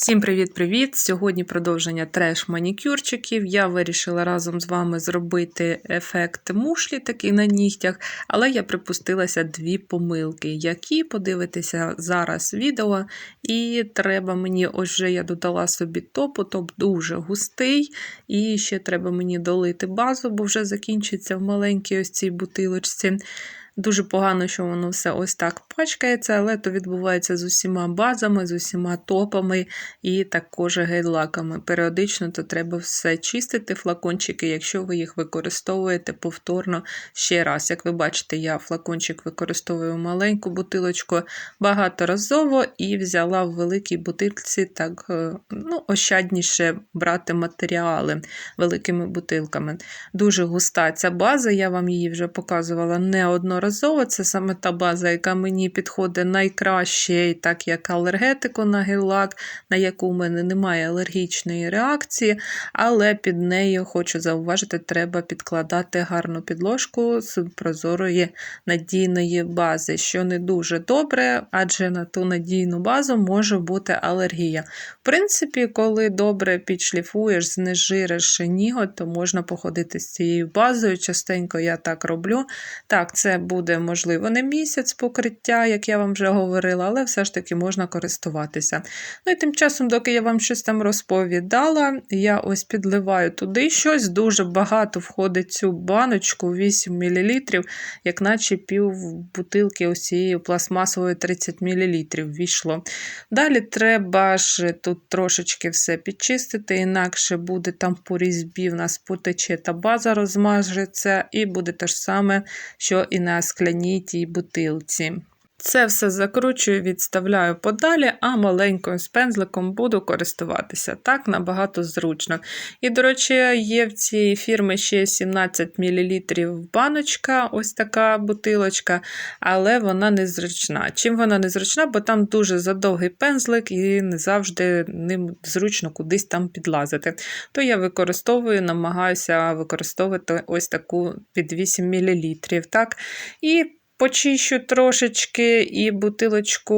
Всім привіт-привіт! Сьогодні продовження треш-манікюрчиків. Я вирішила разом з вами зробити ефект мушлі такий на нігтях, але я припустилася дві помилки, які подивитися зараз відео. І треба мені, ось вже я додала собі топу, топ дуже густий. І ще треба мені долити базу, бо вже закінчиться в маленькій ось цій бутилочці. Дуже погано, що воно все ось так пачкається, але то відбувається з усіма базами, з усіма топами і також гель-лаками. Періодично то треба все чистити, флакончики, якщо ви їх використовуєте повторно ще раз. Як ви бачите, я флакончик використовую маленьку бутилочку багаторазово і взяла в великій бутилці так е, ну, ощадніше брати матеріали великими бутилками. Дуже густа ця база, я вам її вже показувала неодноразово неодноразово. Це саме та база, яка мені підходить найкраще, так як алергетику на гель-лак, на яку в мене немає алергічної реакції, але під нею, хочу зауважити, треба підкладати гарну підложку з прозорої надійної бази, що не дуже добре, адже на ту надійну базу може бути алергія. В принципі, коли добре підшліфуєш, знежириш ніготь, то можна походити з цією базою. Частенько я так роблю. Так, це буде буде, можливо, не місяць покриття, як я вам вже говорила, але все ж таки можна користуватися. Ну і тим часом, доки я вам щось там розповідала, я ось підливаю туди щось. Дуже багато входить цю баночку 8 мл, як наче пів бутилки ось цієї пластмасової 30 мл ввійшло. Далі треба ж тут трошечки все підчистити, інакше буде там по різьбі в нас потече та база розмажеться, і буде те ж саме, що і на скляній тій бутилці. Це все закручую, відставляю подалі, а маленьким пензликом буду користуватися. Так набагато зручно. І, до речі, є в цій фірми ще 17 мл баночка, ось така бутилочка, але вона незручна. Чим вона незручна? Бо там дуже задовгий пензлик і не завжди ним зручно кудись там підлазити. То я використовую, намагаюся використовувати ось таку під 8 мл. Так? І Почищу трошечки і бутилочку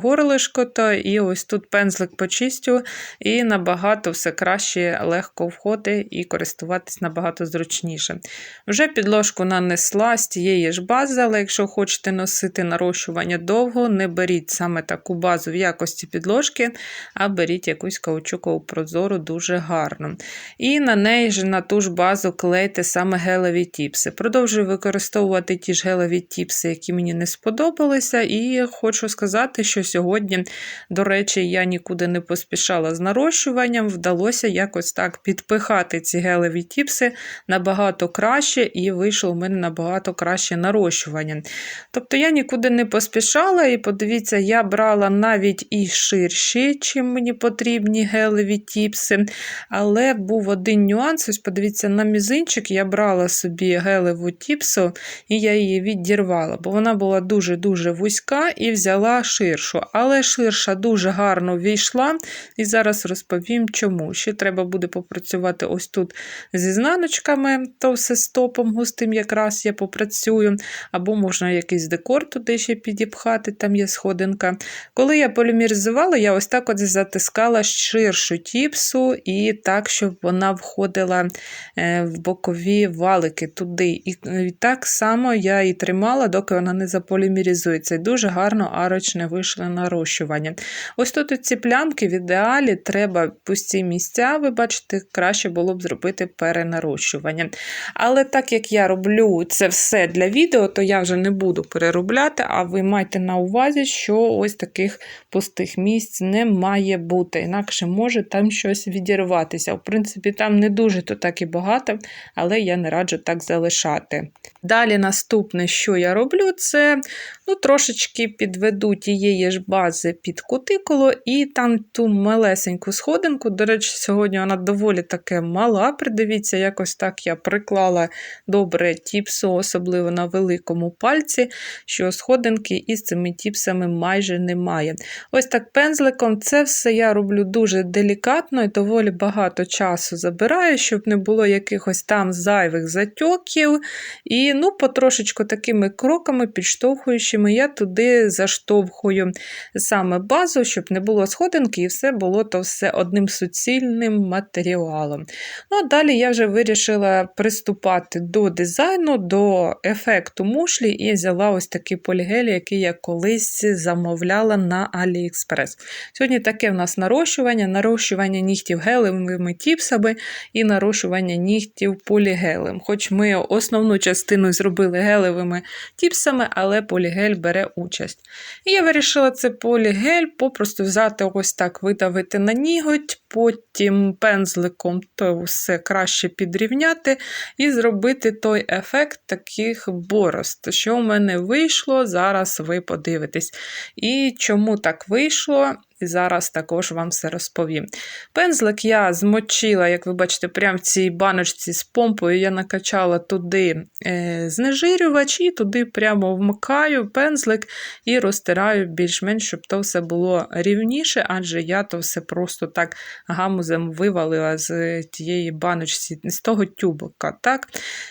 горлишко, то і ось тут пензлик почистю, і набагато все краще, легко входить і користуватись набагато зручніше. Вже підложку нанесла з тієї ж бази, але якщо хочете носити нарощування довго, не беріть саме таку базу в якості підложки, а беріть якусь каучукову прозору дуже гарно. І на неї ж на ту ж базу клейте саме гелеві тіпси. Продовжую використовувати ті ж гелеві тіпси які мені не сподобалися. І хочу сказати, що сьогодні, до речі, я нікуди не поспішала з нарощуванням, вдалося якось так підпихати ці гелеві тіпси набагато краще, і вийшло у мене набагато краще нарощування. Тобто я нікуди не поспішала, і подивіться, я брала навіть і ширші, чим мені потрібні гелеві тіпси. Але був один нюанс, ось подивіться, на мізинчик я брала собі гелеву тіпсу, і я її відірвала бо вона була дуже-дуже вузька і взяла ширшу. Але ширша дуже гарно війшла, і зараз розповім, чому. Ще треба буде попрацювати ось тут зі знаночками, то все стопом густим, якраз я попрацюю, або можна якийсь декор туди ще підіпхати, там є сходинка. Коли я полімеризувала, я ось так от затискала ширшу тіпсу, і так, щоб вона входила е, в бокові валики туди. І так само я і тримала, доки вона не заполімеризується. І дуже гарно арочне вийшло нарощування. Ось тут ці плямки в ідеалі треба пусті місця, ви бачите, краще було б зробити перенарощування. Але так як я роблю це все для відео, то я вже не буду переробляти, а ви майте на увазі, що ось таких пустих місць не має бути. Інакше може там щось відірватися. В принципі, там не дуже то так і багато, але я не раджу так залишати. Далі наступне, що я роблю, це ну, трошечки підведу тієї ж бази під кутикулу, і там ту малесеньку сходинку. До речі, сьогодні вона доволі таке мала. Придивіться, якось так я приклала добре тіпсу, особливо на великому пальці, що сходинки із цими тіпсами майже немає. Ось так пензликом це все я роблю дуже делікатно і доволі багато часу забираю, щоб не було якихось там зайвих затьоків. І ну, потрошечку такими кроками підштовхуючи нижчими, я туди заштовхую саме базу, щоб не було сходинки, і все було то все одним суцільним матеріалом. Ну, а Далі я вже вирішила приступати до дизайну, до ефекту мушлі, і взяла ось такий полігель, який я колись замовляла на AliExpress. Сьогодні таке в нас нарощування, нарощування нігтів гелевими тіпсами і нарощування нігтів полігелем. Хоч ми основну частину зробили гелевими тіпсами, але полігель бере участь. І я вирішила це полігель попросту взяти ось так, видавити на ніготь, потім пензликом то все краще підрівняти і зробити той ефект таких борозд. Що в мене вийшло, зараз ви подивитесь. І чому так вийшло? І зараз також вам все розповім. Пензлик я змочила, як ви бачите, прямо в цій баночці з помпою я накачала туди е, знежирювач і туди прямо вмикаю пензлик і розтираю більш-менш, щоб то все було рівніше, адже я то все просто так гамузем вивалила з тієї баночці, з того тюбика. Так?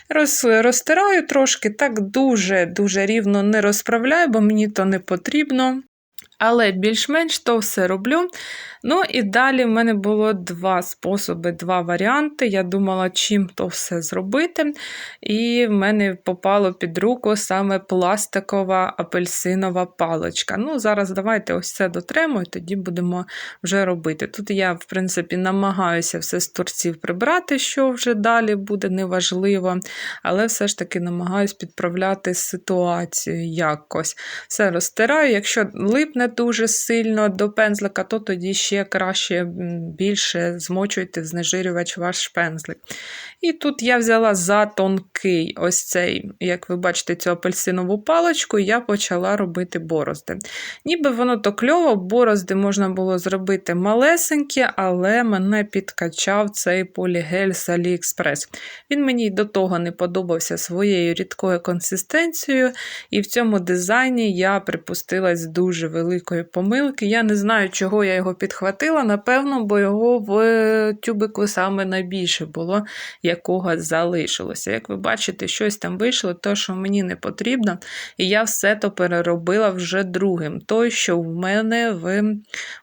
Роз, Розтираю трошки, так дуже-дуже рівно не розправляю, бо мені то не потрібно. Але більш-менш то все роблю. Ну і далі в мене було два способи, два варіанти. Я думала, чим то все зробити. І в мене попало під руку саме пластикова апельсинова паличка. Ну, зараз давайте ось це дотремо, і тоді будемо вже робити. Тут я, в принципі, намагаюся все з торців прибрати, що вже далі буде неважливо. Але все ж таки намагаюся підправляти ситуацію якось. Все розтираю. Якщо липне дуже сильно до пензлика, то тоді ще ще краще більше змочуйте знежирювач ваш пензлик. І тут я взяла за тонкий ось цей, як ви бачите, цю апельсинову паличку, і я почала робити борозди. Ніби воно то кльово, борозди можна було зробити малесенькі, але мене підкачав цей полігель з AliExpress. Він мені до того не подобався своєю рідкою консистенцією, і в цьому дизайні я припустилась дуже великої помилки. Я не знаю, чого я його підхватила напевно, бо його в тюбику саме найбільше було, якого залишилося. Як ви бачите, щось там вийшло, то, що мені не потрібно, і я все то переробила вже другим. Той, що в мене в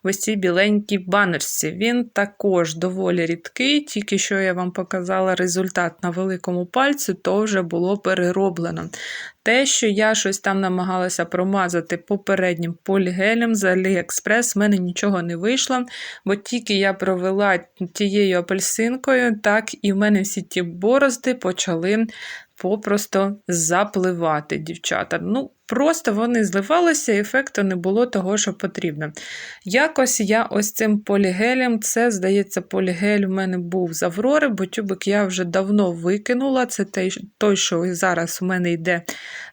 ось цій біленькій банерці. Він також доволі рідкий, тільки що я вам показала результат на великому пальці, то вже було перероблено. Те, що я щось там намагалася промазати попереднім полігелем з Aliexpress, в мене нічого не вийшло, бо тільки я провела тією апельсинкою, так і в мене всі ті борозди почали попросто запливати, дівчата. Ну, Просто вони зливалися, і ефекту не було того, що потрібно. Якось я ось цим полігелем, це, здається, полігель в мене був з Аврори, бо тюбик я вже давно викинула. Це той, що зараз у мене йде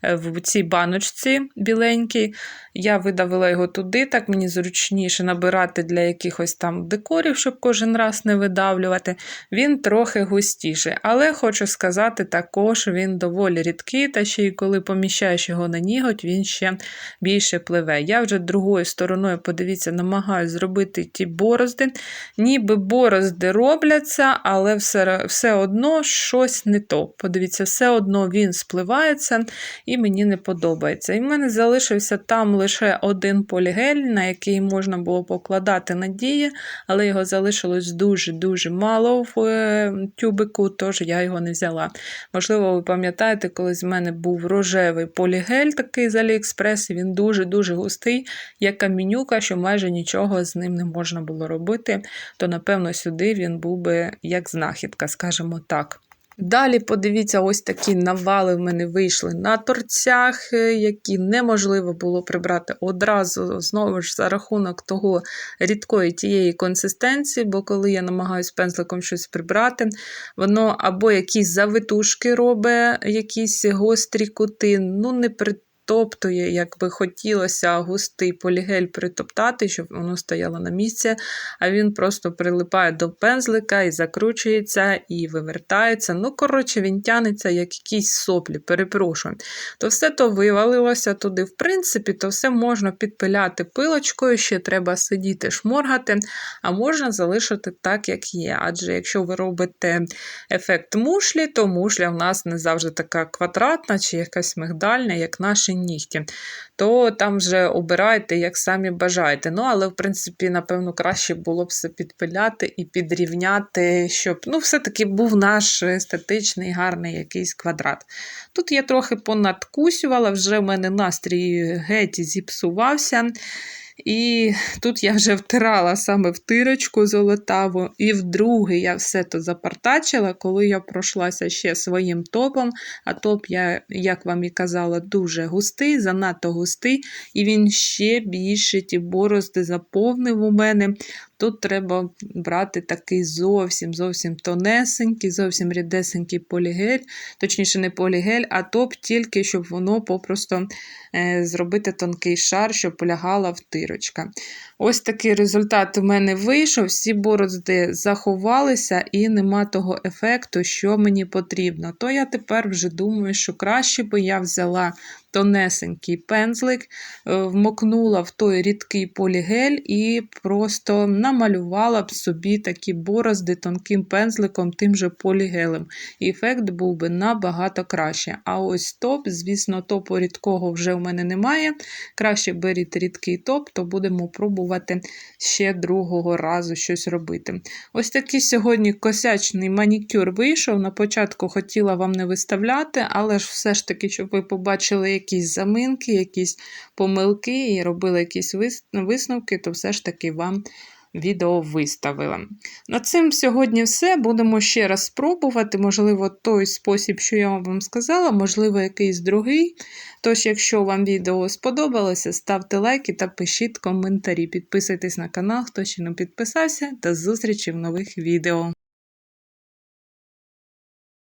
е, в цій баночці біленькій. Я видавила його туди, так мені зручніше набирати для якихось там декорів, щоб кожен раз не видавлювати. Він трохи густіший. Але хочу сказати, також він доволі рідкий, та ще й коли поміщаєш його на ніг ніготь він ще більше пливе. Я вже другою стороною, подивіться, намагаюся зробити ті борозди. Ніби борозди робляться, але все все одно щось не то. Подивіться, все одно він спливається і мені не подобається. І в мене залишився там лише один полігель, на який можна було покладати надії, але його залишилось дуже-дуже мало в е, тюбику, тож я його не взяла. Можливо, ви пам'ятаєте, коли з мене був рожевий полігель, такий такий з Аліекспрес, він дуже-дуже густий, як камінюка, що майже нічого з ним не можна було робити, то, напевно, сюди він був би як знахідка, скажімо так. Далі, подивіться, ось такі навали в мене вийшли на торцях, е, які неможливо було прибрати одразу, знову ж за рахунок того рідкої тієї консистенції, бо коли я намагаюся пензликом щось прибрати, воно або якісь завитушки робить, якісь гострі кути, ну не при притоптує, як би хотілося густий полігель притоптати, щоб воно стояло на місці, а він просто прилипає до пензлика і закручується, і вивертається. Ну, коротше, він тянеться, як якісь соплі, перепрошую. То все то вивалилося туди. В принципі, то все можна підпиляти пилочкою, ще треба сидіти, шморгати, а можна залишити так, як є. Адже якщо ви робите ефект мушлі, то мушля в нас не завжди така квадратна чи якась мигдальна, як наші нігті, то там вже обирайте, як самі бажаєте. Ну, але, в принципі, напевно, краще було б все підпиляти і підрівняти, щоб ну, все-таки був наш естетичний, гарний якийсь квадрат. Тут я трохи понадкусювала, вже в мене настрій геть зіпсувався. І тут я вже втирала саме втирочку золотаву, і вдруге я все то запартачила, коли я пройшлася ще своїм топом. А топ, я, як вам і казала, дуже густий, занадто густий, і він ще більше ті борозди заповнив у мене. Тут треба брати такий зовсім зовсім тонесенький, зовсім рідесенький полігель, точніше, не полігель, а топ тільки, щоб воно попросту е, зробити тонкий шар, щоб полягала втирочка. Ось такий результат у мене вийшов. Всі борозди заховалися і нема того ефекту, що мені потрібно. То я тепер вже думаю, що краще би я взяла тонесенький пензлик, е, вмокнула в той рідкий полігель і просто намалювала б собі такі борозди тонким пензликом, тим же полігелем. І ефект був би набагато краще. А ось топ, звісно, топу рідкого вже в мене немає. Краще беріть рідкий топ, то будемо пробувати ще другого разу щось робити. Ось такий сьогодні косячний манікюр вийшов. На початку хотіла вам не виставляти, але ж все ж таки, щоб ви побачили якісь заминки, якісь помилки і робили якісь висновки, то все ж таки вам відео виставила. На цим сьогодні все. Будемо ще раз спробувати. Можливо, той спосіб, що я вам сказала, можливо, якийсь другий. Тож, якщо вам відео сподобалося, ставте лайки та пишіть коментарі. Підписуйтесь на канал, хто ще не підписався, та зустрічі в нових відео.